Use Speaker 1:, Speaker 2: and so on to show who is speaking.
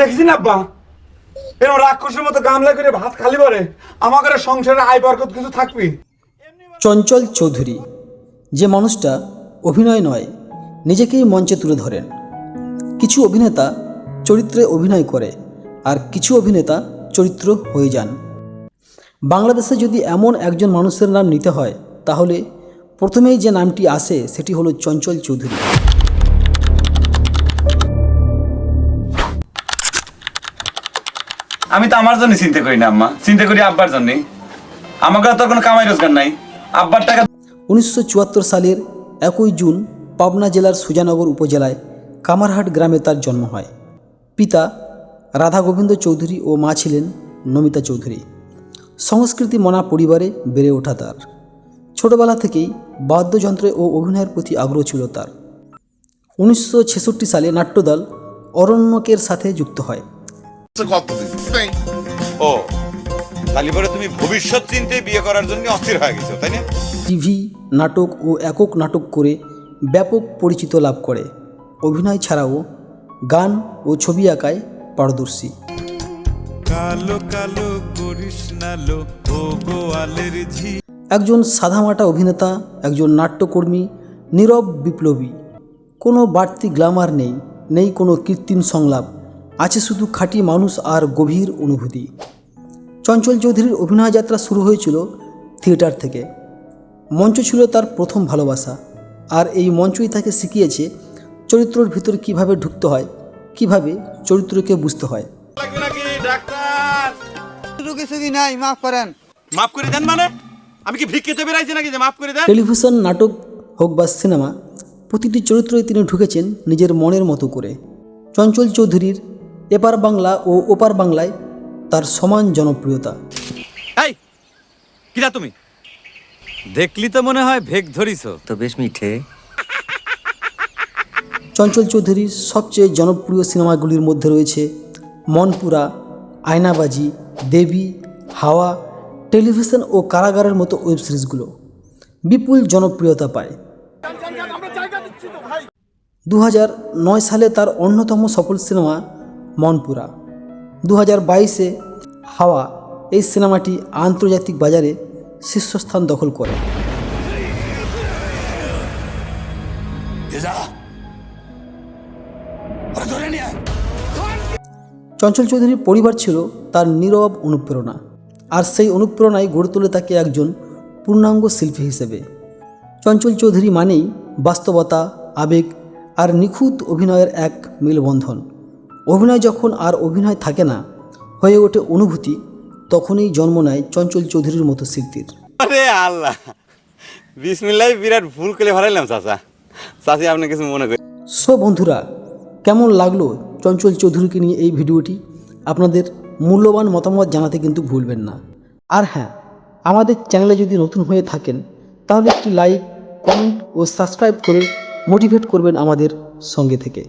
Speaker 1: দেখছি না আব্বা? এরকম রাক্ষসের মতো গামলা করে ভাত খালি পরে আমার ঘরে সংসারে আয় বরকত কিছু থাকবি?
Speaker 2: চঞ্চল চৌধুরী, যে মানুষটা অভিনয় নয়, নিজেকেই মঞ্চে তুলে ধরেন। কিছু অভিনেতা চরিত্রে অভিনয় করে আর কিছু অভিনেতা চরিত্র হয়ে যান। বাংলাদেশে যদি এমন একজন মানুষের নাম নিতে হয়, তাহলে প্রথমেই যে নামটি আসে, সেটি হলো চঞ্চল চৌধুরী।
Speaker 3: আমি তো আমার জন্য চিন্তা করি না আম্মা। চিন্তা করি আব্বার জন্য আমাকে তো কোনো কামাই রোজগার নাই। আব্বার টাকা
Speaker 2: উনিশশো চুয়াত্তর সালের একই জুন পাবনা জেলার সুজানগর উপজেলায় কামারহাট গ্রামে তার জন্ম হয়। পিতা রাধা গোবিন্দ চৌধুরী ও মা ছিলেন নমিতা চৌধুরী। সংস্কৃতি মনা পরিবারে বেড়ে ওঠা তার। ছোটবেলা থেকেই বাদ্যযন্ত্রে ও অভিনয়ের প্রতি আগ্রহ ছিল তার। উনিশশো ছেষট্টি সালে নাট্যদল অরণ্যকের সাথে যুক্ত হয়।
Speaker 4: দিন
Speaker 5: ও তাহলে পরে তুমি ভবিষ্যৎ চিনতে বিয়ে করার জন্য অস্থির হয়ে গেছো তাই না?
Speaker 2: টিভি নাটক ও একক নাটক করে ব্যাপক পরিচিত লাভ করে। অভিনয় ছাড়াও গান ও ছবি আঁকায় পারদর্শী।
Speaker 6: কালো কালো করিস না ও গোয়ালের ঝি।
Speaker 2: একজন সাদামাটা অভিনেতা একজন নাট্যকর্মী নীরব বিপ্লবী। কোনো বাড়তি গ্ল্যামার নেই নেই কোনো কৃত্রিম সংলাপ। আছে শুধু খাঁটি মানুষ আর গভীর অনুভূতি। চঞ্চল চৌধুরীর অভিনয় যাত্রা শুরু হয়েছিল থিয়েটার থেকে। মঞ্চ ছিল তার প্রথম ভালোবাসা। আর এই মঞ্চই তাকে শিখিয়েছে চরিত্রর ভিতর কীভাবে ঢুকতে হয় কীভাবে চরিত্রকে বুঝতে হয়।
Speaker 7: নাই মাফ করেন।
Speaker 5: মাফ করে দেন মানে? আমি কি ভিক্ষেতে বেরাইছি নাকি যে মাফ করে দেন?
Speaker 2: টেলিভিশন নাটক হোক বা সিনেমা প্রতিটি চরিত্রই তিনি ঢুকেছেন নিজের মনের মতো করে। চঞ্চল চৌধুরীর এপার বাংলা ও ওপার বাংলায় তার সমান জনপ্রিয়তা।
Speaker 3: এই কিরা তুমি? দেখলি তো মনে হয় ভেগ ধরিছ।
Speaker 8: তো বেশ মিঠে।
Speaker 2: চঞ্চল চৌধুরীর সবচেয়ে জনপ্রিয় সিনেমাগুলির মধ্যে রয়েছে মনপুরা আয়নাবাজি দেবী হাওয়া টেলিভিশন ও কারাগারের মতো ওয়েব সিরিজগুলো। বিপুল জনপ্রিয়তা পায়। দু নয় সালে তার অন্যতম সফল সিনেমা মনপুরা। দু হাজার বাইশে হাওয়া এই সিনেমাটি আন্তর্জাতিক বাজারে শীর্ষস্থান দখল করে। চঞ্চল চৌধুরীর পরিবার ছিল তার নীরব অনুপ্রেরণা। আর সেই অনুপ্রেরণায় গড়ে তোলে তাকে একজন পূর্ণাঙ্গ শিল্পী হিসেবে। চঞ্চল চৌধুরী মানেই বাস্তবতা আবেগ আর নিখুঁত অভিনয়ের এক মেলবন্ধন। অভিনয় যখন আর অভিনয় থাকে না হয়ে ওঠে অনুভূতি তখনই জন্ম নেয় চঞ্চল চৌধুরীর মতো শিল্পীর
Speaker 5: আরে আল্লাহ! বিসমিল্লাহ বিরাট ভুল করে হারাইলাম চাচা। চাচি আপনি কিছু মনে করি
Speaker 2: সো বন্ধুরা কেমন লাগল চঞ্চল চৌধুরীকে নিয়ে এই ভিডিওটি? আপনাদের মূল্যবান মতামত জানাতে কিন্তু ভুলবেন না। আর হ্যাঁ আমাদের চ্যানেলে যদি নতুন হয়ে থাকেন তাহলে একটি লাইক কমেন্ট ও সাবস্ক্রাইব করে মোটিভেট করবেন আমাদের সঙ্গে থেকে।